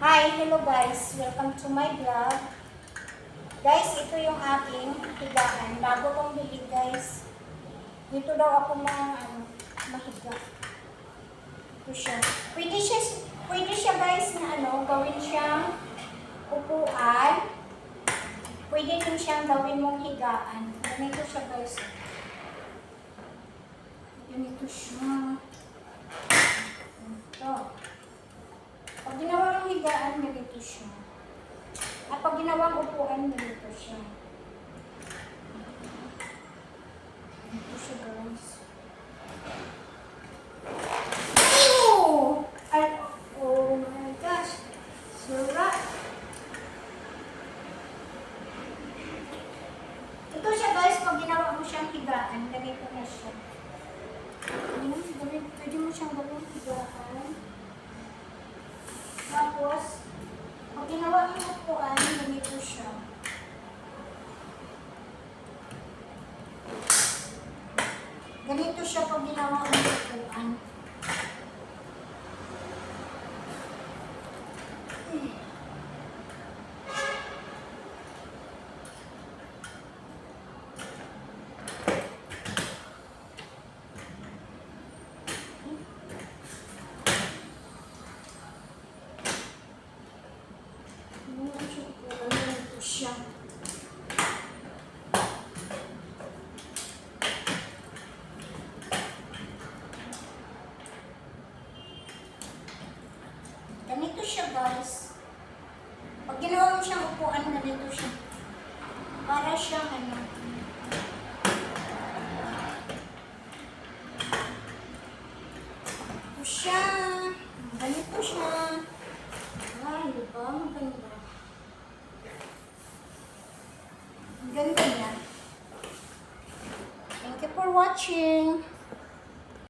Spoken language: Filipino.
Hi, hello guys. Welcome to my vlog. Guys, ito yung aking higaan. Bago kong bili guys. Dito daw ako mga ano, mahiga. Ito siya. Pwede siya, pwede siya guys na ano, gawin siyang upuan. Pwede din siyang gawin mong higaan. Ganito siya guys. Ganito siya. Ito. Pag ginawa ng higaan, ganito siya. At pag ginawang upuan, ganito siya. Ganito siya, guys. Oh! Ay, oh my gosh. Sura. Ito siya, guys. Pag ginawa mo siyang higaan, ganito na siya. Ayan, ganito. Pwede mo siyang gawin higaan. Tapos, pag ginawa mo yung upuan, ganito siya. Ganito siya pag ginawa mo yung upuan. Ganito siya ganito. Ganito guys. Pag ginawa mo siyang upuan, ganito siya. Para siyang ano. Ito siya. Ganito siya. Ay, di ba? Maganda. Ang ganda niya. Thank you for watching.